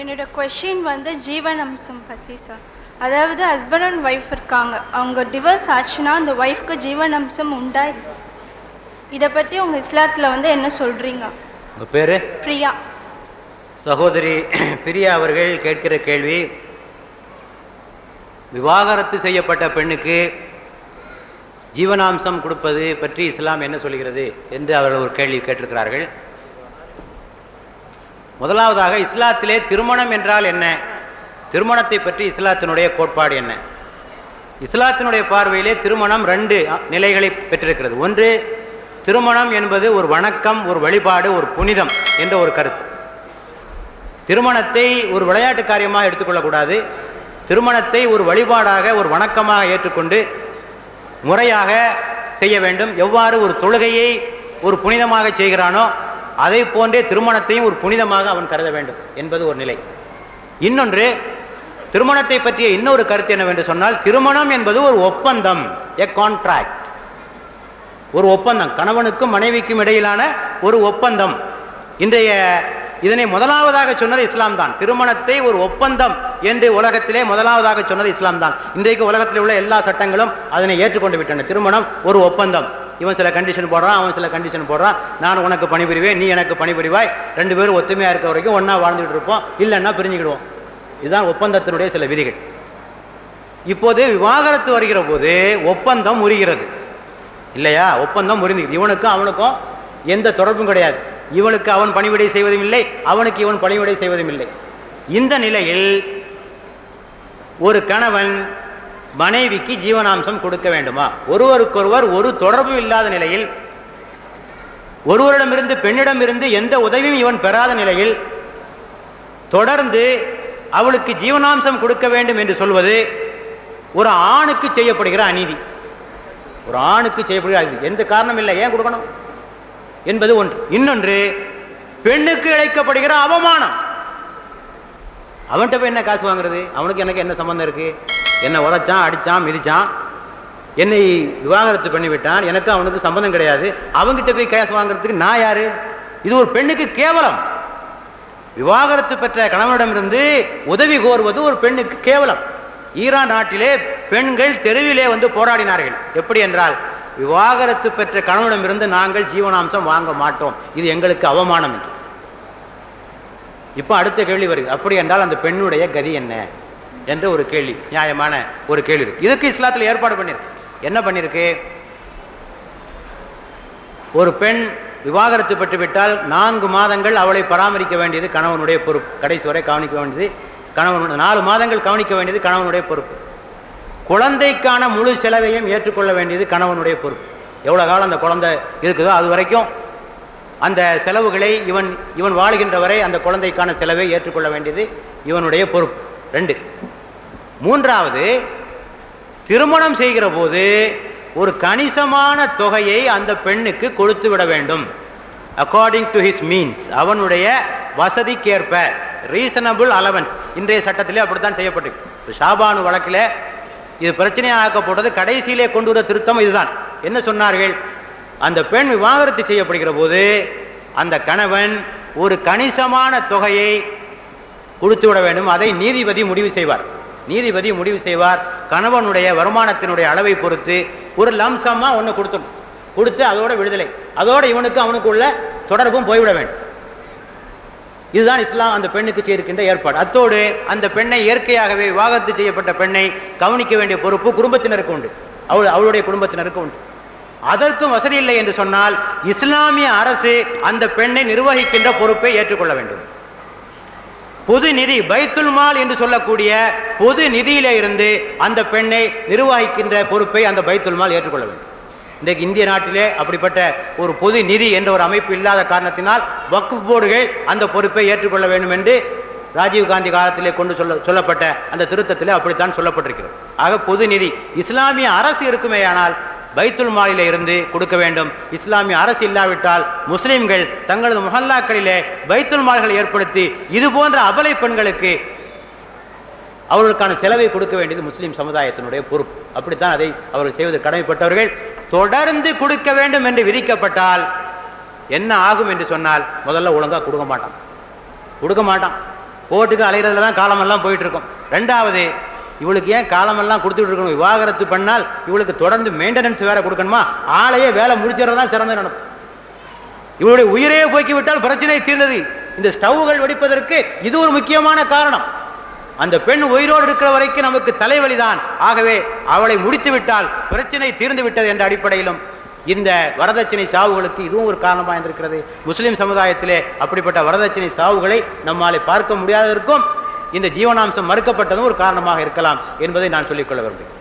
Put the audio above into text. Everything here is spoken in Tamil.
என்னோட கொஷின் வந்து ஜீவன் அம்சம் பற்றி சார் அதாவது ஹஸ்பண்ட் அண்ட் ஒய்ஃப் இருக்காங்க. அவங்க டிவோர்ஸ் ஆச்சுன்னா அந்த ஒய்ஃப்க்கு ஜீவன் அம்சம் உண்டா இதை பற்றி உங்கள் இஸ்லாத்தில் வந்து என்ன சொல்கிறீங்க உங்கள் பேர்? பிரியா. சகோதரி பிரியா அவர்கள் கேட்கிற கேள்வி விவாகரத்து செய்யப்பட்ட பெண்ணுக்கு ஜீவனாம்சம் கொடுப்பது பற்றி இஸ்லாம் என்ன சொல்கிறது என்று அவர்கள் ஒரு கேள்வி கேட்டிருக்கிறார்கள். முதலாவதாக இஸ்லாத்திலே திருமணம் என்றால் என்ன? திருமணத்தை பற்றி இஸ்லாத்தினுடைய கோட்பாடு என்ன? இஸ்லாத்தினுடைய பார்வையிலே திருமணம் ரெண்டு நிலைகளை பெற்றிருக்கிறது. ஒன்று திருமணம் என்பது ஒரு வணக்கம் ஒரு வழிபாடு ஒரு புனிதம் என்ற ஒரு கருத்து. திருமணத்தை ஒரு விளையாட்டு காரியமாக எடுத்துக்கொள்ளக்கூடாது. திருமணத்தை ஒரு வழிபாடாக ஒரு வணக்கமாக ஏற்றுக்கொண்டு முறையாக செய்ய வேண்டும். எவ்வாறு ஒரு தொழுகையை ஒரு புனிதமாக செய்கிறானோ அதை போன்றே திருமணத்தையும் ஒரு புனிதமாக அவன் கருத வேண்டும் என்பது ஒரு நிலை. இன்னொன்று திருமணத்தை பற்றிய இன்னொரு கருத்து என்னவென்று சொன்னால் திருமணம் என்பது ஒரு ஒப்பந்தம் எ கான்ட்ராக்ட் ஒரு ஒப்பந்தம் கணவனுக்கும் மனைவிக்கும் இடையிலான ஒரு ஒப்பந்தம். இன்றைய இதனை முதலாவதாக சொன்னது இஸ்லாம் தான். திருமணத்தை ஒரு ஒப்பந்தம் என்று உலகத்திலே முதலாவதாக சொன்னது இஸ்லாம் தான். இன்றைக்கு உலகத்தில் உள்ள எல்லா சட்டங்களும் அதனை ஏற்றுக்கொண்டு விட்டன. திருமணம் ஒரு ஒப்பந்தம். இவன் சில கண்டிஷன் போடுறான் அவன் சில கண்டிஷன் போடுறான். நான் உனக்கு பணிபுரிவேன் நீ எனக்கு பணிபுரிவாய். ரெண்டு பேரும் ஒத்துமையாக இருக்க வரைக்கும் ஒன்றா வாழ்ந்துட்டு இருப்போம். இல்லைன்னா பிரிஞ்சுக்கிடுவோம். இதுதான் ஒப்பந்தத்தினுடைய சில விதிகள். இப்போது விவாகரத்து வருகிற போது ஒப்பந்தம் முறிகிறது. இல்லையா? ஒப்பந்தம் முறிந்து இவனுக்கும் அவனுக்கும் எந்த தொடர்பும் கிடையாது. இவனுக்கு அவன் பணிவிடை செய்வதும் இல்லை அவனுக்கு இவன் பணிவிடை செய்வதும் இல்லை. இந்த நிலையில் ஒரு கணவன் மனைவிக்கு ஜீவனாம்சம் கொடுக்க வேண்டுமா? ஒருவருக்கொருவர் ஒரு தொடர்பு இல்லாத நிலையில் ஒருவரிடமிருந்து பெண்ணிடமிருந்து எந்த உதவியும் இவன் பெறாத நிலையில் தொடர்ந்து அவளுக்கு ஜீவனாம்சம் கொடுக்க வேண்டும் என்று சொல்வது ஒரு ஆணுக்கு செய்யப்படுகிற அநீதி. ஒரு ஆணுக்கு செய்யப்படுகிற அநீதி. எந்த காரணம் இல்லை? ஏன் கொடுக்கணும்? என்பது ஒன்று. இன்னொன்று பெண்ணுக்கு இழைக்கப்படுகிற அவமானம். அவன்கிட்ட போய் என்ன காசு வாங்குறது? அவனுக்கு எனக்கு என்ன சம்பந்தம் இருக்கு? என்னை உதைச்சான் அடிச்சான் மிதிச்சான். என்னை விவாகரத்து பண்ணிவிட்டான். எனக்கும் எனக்கு அவனுக்கு சம்பந்தம் கிடையாது. அவங்ககிட்ட போய் கேஸ் வாங்குறதுக்கு நான் யாரு? இது ஒரு பெண்ணுக்கு கேவலம். விவாகரத்து பெற்ற கணவனிடமிருந்து உதவி கோருவது ஒரு பெண்ணுக்கு கேவலம். ஈரான் நாட்டிலே பெண்கள் தெருவிலே வந்து போராடினார்கள். எப்படி என்றால் விவாகரத்து பெற்ற கணவனிடமிருந்து நாங்கள் ஜீவனாம்சம் வாங்க மாட்டோம். இது எங்களுக்கு அவமானம் என்று. இப்போ அடுத்த கேள்வி வருது. அப்படி என்றால் அந்த பெண்ணுடைய கதி என்ன? என்ற ஒரு கேள்வி நியாயமான ஒரு கேள்வி இருக்கு. இதுக்கு இஸ்லாத்தில் ஏற்பாடு பண்ணிருக்கு. என்ன பண்ணிருக்கு? ஒரு பெண் விவாகரத்து பெற்று விட்டால் நான்கு மாதங்கள் அவளை பராமரிக்க வேண்டியது கணவனுடைய பொறுப்பு. கடைசி வரை கவனிக்க வேண்டியது கணவனுடைய நாலு மாதங்கள் கவனிக்க வேண்டியது கணவனுடைய பொறுப்பு. குழந்தைக்கான முழு செலவையும் ஏற்றுக்கொள்ள வேண்டியது கணவனுடைய பொறுப்பு. எவ்வளோ காலம் அந்த குழந்தை இருக்குதோ அது வரைக்கும் அந்த செலவுகளை இவன் இவன் வாழுகின்ற வரை அந்த குழந்தைக்கான செலவை ஏற்றுக்கொள்ள வேண்டியது இவனுடைய பொறுப்பு. ரெண்டு மூன்றாவது திருமணம் செய்கிற போது ஒரு கணிசமான தொகையை அந்த பெண்ணுக்கு கொடுத்து விட வேண்டும். அக்கார்டிங் டு ஹிஸ் மீன்ஸ் அவனுடைய வசதிக்கேற்ப ரீசனபிள் அலவன்ஸ் இன்றைய சட்டத்திலே அப்படித்தான் செய்யப்பட்டு ஷாபானு வழக்கில் இது பிரச்சனையாக ஆக்கப்பட்டது கடைசியிலே கொண்டு வர திருத்தம் இதுதான். என்ன சொன்னார்கள்? அந்த பெண் விவாகரத்து செய்யப்படுகிற போது அந்த கணவன் ஒரு கணிசமான தொகையை கொடுத்து விட வேண்டும். அதை நீதிபதி முடிவு செய்வார். நீதிபதி முடிவு செய்வார். கணவனுடைய வருமானத்தினுடைய அளவை பொறுத்து ஒரு லம்சமா ஒன்று கொடுத்துடும் கொடுத்து அதோட விடுதலை. அதோட இவனுக்கு அவனுக்கு உள்ள தொடர்பும் போய்விட வேண்டும். இதுதான் இஸ்லாம் அந்த பெண்ணுக்கு செய்திருக்கின்ற ஏற்பாடு. அத்தோடு அந்த பெண்ணை இயற்கையாகவே விவாகரத்து செய்யப்பட்ட பெண்ணை கவனிக்க வேண்டிய பொறுப்பு குடும்பத்தினருக்கு உண்டு. அவள் அவளுடைய குடும்பத்தினருக்கு உண்டு. அதற்கும் வசதி இல்லை என்று சொன்னால் இஸ்லாமிய அரசு அந்த பெண்ணை நிர்வகிக்கின்ற பொறுப்பை ஏற்றுக்கொள்ள வேண்டும். பொது நிதி பைத்துல் மால் என்று சொல்லக்கூடிய பொது நிதியில இருந்து அந்த பெண்ணை நிர்வகிக்கின்ற பொறுப்பை அந்த பைத்துல் மால் ஏற்றுக்கொள்ள வேண்டும். இன்றைக்கு இந்திய நாட்டிலே அப்படிப்பட்ட ஒரு பொது நிதி என்ற ஒரு அமைப்பு இல்லாத காரணத்தினால் வக்ஃப் போர்டுகள் அந்த பொறுப்பை ஏற்றுக்கொள்ள வேண்டும் என்று ராஜீவ் காந்தி காலத்திலே கொண்டு சொல்ல சொல்லப்பட்ட அந்த திருத்தத்தில் அப்படித்தான் சொல்லப்பட்டிருக்கிறது. ஆக பொது நிதி இஸ்லாமிய அரசு இருக்குமேயானால் பைத்துல் மாலில இருந்து கொடுக்க வேண்டும். இஸ்லாமிய அரசு இல்லாவிட்டால் முஸ்லிம்கள் தங்களது முஹல்லாக்களிலே பைத்துல் மால்களை ஏற்படுத்தி இது போன்ற அபலை பெண்களுக்கு அவர்களுக்கான செலவை கொடுக்க வேண்டியது முஸ்லீம் சமுதாயத்தினுடைய பொறுப்பு. அப்படித்தான் அதை அவர்கள் செய்வது கடமைப்பட்டவர்கள். தொடர்ந்து கொடுக்க வேண்டும் என்று விதிக்கப்பட்டால் என்ன ஆகும் என்று சொன்னால் முதல்ல ஒழுங்காக கொடுக்க மாட்டான். கொடுக்க மாட்டான். ஓட்டுக்கு அலைகிறதுல தான் காலமெல்லாம் போயிட்டு இருக்கும். ரெண்டாவது இவளுக்கு ஏன் காலமெல்லாம் கொடுத்துட்டு இருக்கணும்? விவாகரத்து பண்ணால் இவளுக்கு தொடர்ந்து மெயின்டெனன்ஸ் வேற கொடுக்கணுமா? ஆளையே வேலை முடிச்சிடறது தான் சிறந்த நடக்கும் இவளுடைய உயிரையே போக்கி விட்டால் பிரச்சனை தீர்ந்தது. இந்த ஸ்டவ்கள் வெடிப்பதற்கு இது ஒரு முக்கியமான காரணம். அந்த பெண் உயிரோடு இருக்கிற வரைக்கும் நமக்கு தலைவலிதான். ஆகவே அவளை முடித்து விட்டால் பிரச்சனை தீர்ந்து விட்டது என்ற அடிப்படையிலும் இந்த வரதட்சணை சாவுகளுக்கு இதுவும் ஒரு காரணமாக இருந்திருக்கிறது. முஸ்லிம் சமுதாயத்திலே அப்படிப்பட்ட வரதட்சணை சாவுகளை நம்மாலே பார்க்க முடியாததற்கும் இந்த ஜீவனாம்சம் மறுக்கப்பட்டதும் ஒரு காரணமாக இருக்கலாம் என்பதை நான் சொல்லிக்கொள்ள விரும்புகிறேன்.